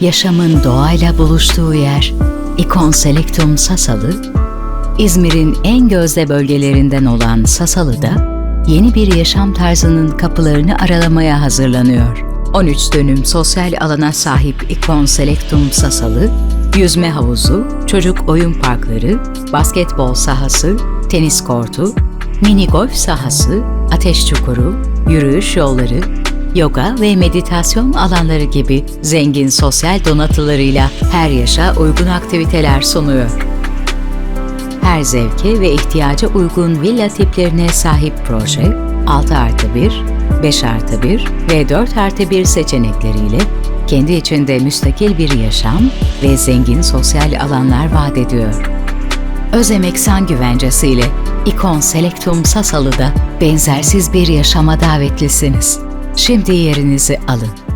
yaşamın doğayla buluştuğu yer İkon Selectum Sasalı, İzmir'in en gözde bölgelerinden olan Sasalı'da yeni bir yaşam tarzının kapılarını aralamaya hazırlanıyor. 13 dönüm sosyal alana sahip İkon Selectum Sasalı, yüzme havuzu, çocuk oyun parkları, basketbol sahası, tenis kortu, mini golf sahası, ateş çukuru, yürüyüş yolları, yoga ve meditasyon alanları gibi zengin sosyal donatılarıyla her yaşa uygun aktiviteler sunuyor. Her zevke ve ihtiyaca uygun villa tiplerine sahip proje, 6 artı 1, 5 artı 1 ve 4 artı 1 seçenekleriyle kendi içinde müstakil bir yaşam ve zengin sosyal alanlar vaat ediyor. Özemek San güvencesiyle İkon Selectum Sasalı'da benzersiz bir yaşama davetlisiniz. Şimdi yerinizi alın.